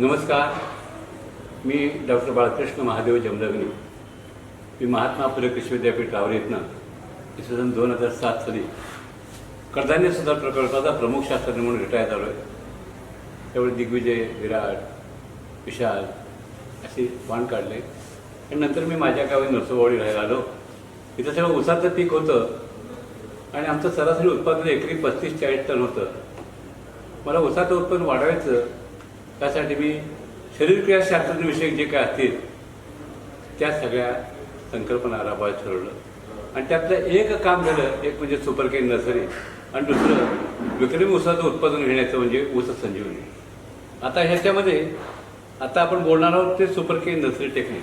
नमस्कार. मी डॉक्टर बाळकृष्ण महादेव जमदग्नी. मी महात्मा फुले कृषी विद्यापीठ रावरी इथनं इसवी सन दोन हजार सात साली कडधान्य सुधार प्रकल्पाचा प्रमुख शास्त्रज्ञ म्हणून रिटायर झालो आहे त्यावेळी दिग्विजय विराट विशाल असे वाण काढले. आणि नंतर मी माझ्या गावी नरसोबावडी राहायला आलो. इथं सगळं उसाचं पीक होतं. आणि आमचं सरासरी उत्पादन एकरी पस्तीस चाळीस टन होतं. मला उसाचं उत्पन्न वाढवायचं त्यासाठी मी शरीरक्रियाशास्त्रज्ञविषयक जे काय असतील त्या सगळ्या संकल्पना राबवायला ठरवलं. आणि त्यातलं एक काम झालं एक म्हणजे सुपर केन नर्सरी आणि दुसरं विक्रमी ऊसाचं उत्पादन घेण्याचं म्हणजे ऊस संजीवनी. आता ह्याच्यामध्ये आता आपण बोलणार आहोत ते सुपर केन नर्सरी टेक्निक.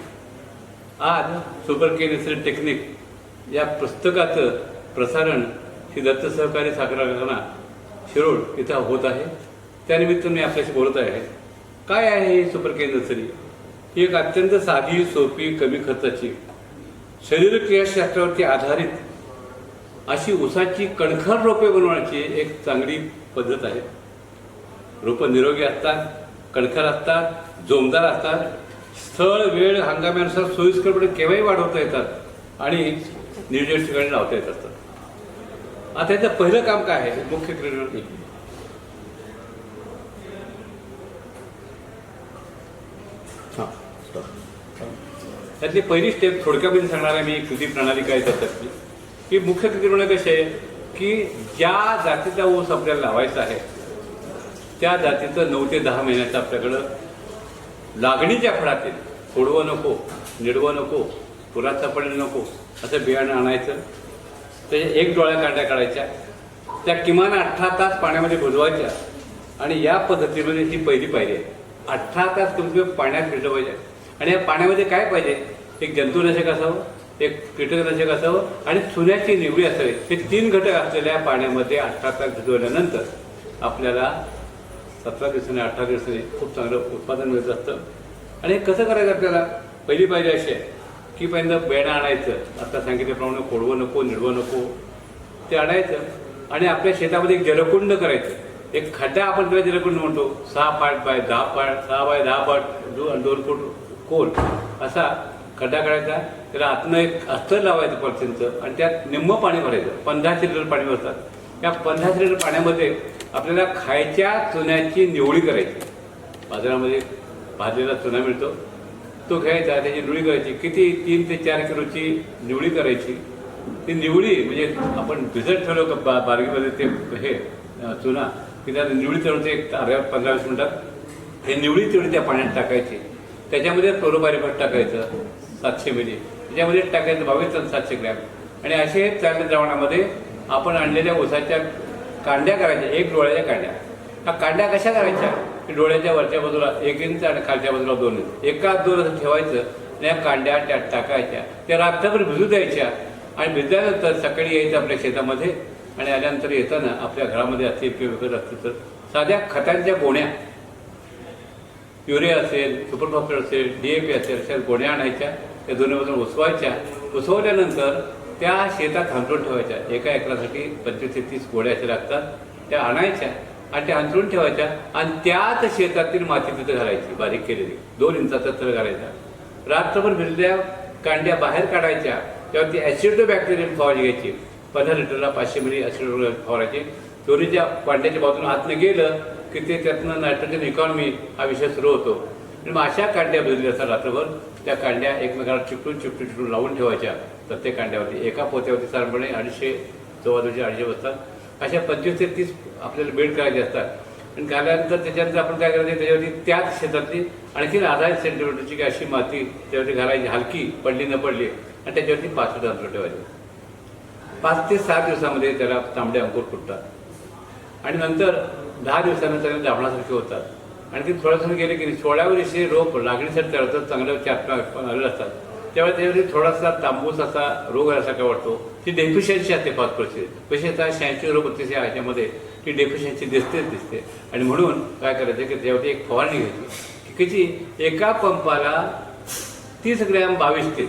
आज सुपर केन नर्सरी टेक्निक या पुस्तकाचं प्रसारण श्री दत्त सहकारी साखर कारखाना शिरोड इथं होत आहे. त्यानिमित्त मी आपल्याशी बोलत आहे. काय आहे हे सुपर केन नर्सरी ही एक अत्यंत साधी सोपी कमी खर्चाची शरीरक्रियाशास्त्रावरती आधारित अशी उसाची कणखर रोपे बनवण्याची एक चांगली पद्धत आहे. रोपं निरोगी असतात कणखर असतात जोमदार असतात स्थळ वेळ हंगामानुसार सोयीस्करपणे केव्हाही वाढवता येतात आणि निर्देश ठिकाणी लावता येत असतात. आता याचं पहिलं काम काय आहे? मुख्य क्रीडा म्हणजे हां त्यातली पहिली स्टेप थोडक्यामध्ये सांगणार आहे मी कृती प्रणाली काय त्याच्यातली की मुख्य कृती प्रणाली कशी आहे? की ज्या जातीचा ऊस आपल्याला लावायचा आहे त्या जातीचं नऊ ते दहा महिन्याचं आपल्याकडं लागणीच्या फळातील फोडवं नको निडवं नको पुराचा पडणं नको असं बियाणं आणायचं. त्याच्या एक डोळ्या कांड्या काढायच्या त्या किमान अठरा तास पाण्यामध्ये बुजवायच्या आणि या पद्धतीमध्ये ही पहिली पायरी आहे. अठरा तास तुम्ही पाण्यात भिजवायच्या आणि या पाण्यामध्ये काय पाहिजे? एक जंतुनाशक असावं एक कीटकनाशक असावं आणि चुन्याची निवडी असावी. हे तीन घटक असलेल्या पाण्यामध्ये अठरा तास भिजवल्यानंतर आपल्याला सतरा दिवसांनी अठरा दिवसांनी खूप चांगलं उत्पादन मिळत असतं. आणि हे कसं करायचं आपल्याला? पहिली पाहिजे अशी आहे की पहिल्यांदा बेणं आणायचं. आता सांगितल्याप्रमाणे कोडवं नको निडवं नको ते आणायचं आणि आपल्या शेतामध्ये एक जलकुंड करायचं. एक खड्डा आपण त्याला जलकुंड म्हणतो? सहा पाट बाय दहा पाट सहा बाय दहा पाट दोन दोन फूट खोल. असा खड्डा काढायचा. त्याला आतनं एक अस्तर लावायचं पॉलिथिनचं आणि त्यात निम्म पाणी भरायचं. पंधराशे लिटर पाणी भरतात. या पंधराशे लिटर पाण्यामध्ये आपल्याला खायच्या चुन्याची निवडी करायची. बाजारामध्ये भाजलेला चुना मिळतो. तो घ्यायचा त्याची निवडी करायची. किती? तीन ते चार किलोची निवडी करायची. ती निवडी म्हणजे आपण भिजत ठेवलं का बा बारगीमध्ये ते हे चुना की त्यात निवडी ते एक अर्ध्या पंधरा वीस मिनटात हे निवडी तेवढी त्या पाण्यात टाकायची. त्याच्यामध्ये क्लोरोबायरिफॉस टाकायचं सातशे मिली. त्याच्यामध्ये टाकायचं बावीस टन सातशे ग्रॅम. आणि असे चांगल्या द्रावणामध्ये आपण आणलेल्या ऊसाच्या कांड्या करायच्या एक डोळ्याच्या कांड्या. हा कांड्या कशा करायच्या? की डोळ्याच्या वरच्या बाजूला एक इंच आणि खालच्या बाजूला दोन इंच. एकाच दोन असं ठेवायचं आणि या कांड्या त्यात टाकायच्या. त्या रात्रभर भिजू द्यायच्या. आणि भिजल्यानंतर सकाळी यायचं आपल्या शेतामध्ये. आणि आल्यानंतर येताना आपल्या घरामध्ये असतील वगैरे असतील तर साध्या खतांच्या गोण्या युरिया असेल सुपरफॉस्फेट असेल डी ए पी असेल अशा गोण्या आणायच्या त्या दोन्ही उसवायच्या. उसवल्यानंतर त्या शेतात हंतरून ठेवायच्या. एका एकरासाठी पंचवीस ते तीस गोड्या अशा लागतात. त्या आणायच्या आणि त्या अंतरून ठेवायच्या आणि त्याच शेतातील माती तिथं घालायची बारीक केलेली. दोन इंचाचा थर घालायचा. रात्रभर भिजल्या कांड्या बाहेर काढायच्या. त्यावरती ती ॲसिडो बॅक्टेरियम फवारणी घ्यायची. पंधरा लिटरला पाचशे मिली ॲसिड फवारायचे. चोरीच्या पांड्याच्या बाजून आतनं गेलं की ते त्यातनं नायट्रोजन इकॉनॉमी हा विषय सुरू होतो. आणि मग अशा कांड्या भिजल्या असतात रात्रभर. त्या कांड्या एकमेकाला चिपटून चिपटून चिपटून लावून ठेवायच्या. प्रत्येक कांड्यावरती एका पोत्यावरती साधारणपणे अडीचशे चौवादोशे अडीचशे बसतात. अशा पंचवीस ते तीस आपल्याला बेड करायचे असतात. आणि काढल्यानंतर त्याच्यानंतर आपण काय करायचं त्याच्यावरती त्याच शेतातली आणखी अर्धा सेंटीमीटरची काही अशी माती त्यावरती घालायची हलकी पडली न पडली आणि त्याच्यावरती पाच फूट अंतर ठेवायचे. पाच ते सात दिवसामध्ये त्याला तांबडे अंकुर फुटतात. आणि नंतर दहा दिवसानंतर त्याला होतात. आणि ते थोड्यासाठी गेले की सोळाव्या दिवशी रोप लागणीसाठी त्याला चांगलं चांगल्या चार आलेलं असतात. त्यावेळी त्याच्यावरती थोडासा तांबूस असा रोग असा वाटतो. ती डेफिशियन्सी असते पाच पर्सेंट विशेषतः शहाऐंशी रोग बत्तीस या ह्याच्यामध्ये ती डेफिशियन्सी दिसतेच दिसते. आणि म्हणून काय करायचं की त्यावरती एक फवारणी घ्यायची. की किती एका पंपाला तीस ग्रॅम बावीस तीन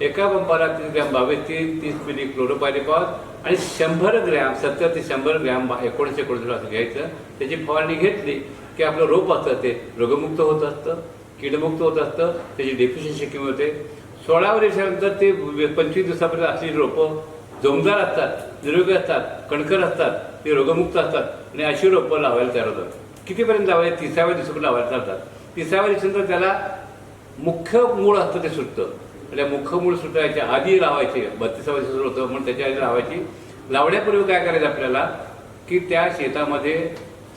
एका पंपाला तीस ग्रॅम बावीस तीन तीस मिली क्लोरोपायरिफॉस आणि शंभर ग्रॅम सत्तर ते शंभर ग्रॅम बा- एकोणीसशे एकोणीसला असं घ्यायचं. त्याची फवारणी घेतली की आपलं रोप असतं ते रोगमुक्त होत असतं किडमुक्त होत असतं त्याची डेफिशियन्सी कमी होते. सोळा वर्षानंतर ते पंचवीस दिवसापर्यंत असलेली रोपं जोमदार असतात निरोगी असतात कणकर असतात ते रोगमुक्त असतात आणि अशी रोपं लावायला तयार होतात. कितीपर्यंत लावायचे? तिसाव्या दिवसापर्यंत लावायला चालतात तिसाव्या दिवसानंतर त्याला मुख्य मूळ असतं ते सुटतं. त्या मुख्य मूळ सुटायच्या आधी लावायचे बत्तीसावं सुरू होतं म्हणून त्याच्या आधी लावायची लावण्यापूर्वी काय करायचं आपल्याला की त्या शेतामध्ये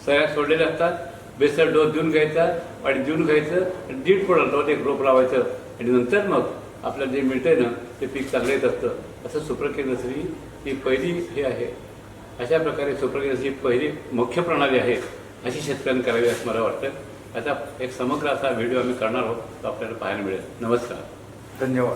सया सोडलेल्या असतात बेसर डोस देऊन घ्यायचा आणि देऊन घ्यायचं आणि दीड पडलं एक रोप लावायचं आणि नंतर मग आपल्याला जे मिळतंय ना ते पीक चांगलं येत असतं असं सुप्रकेंद्र ही पहिली हे आहे अशा प्रकारे सुप्रकेंद्र पहिली मुख्य प्रणाली आहे अशी शेतकऱ्यांनी करावी असं मला वाटतं आता एक समग्र असा व्हिडिओ आम्ही करणार आहोत तो आपल्याला पाहायला मिळेल नमस्कार 跟着我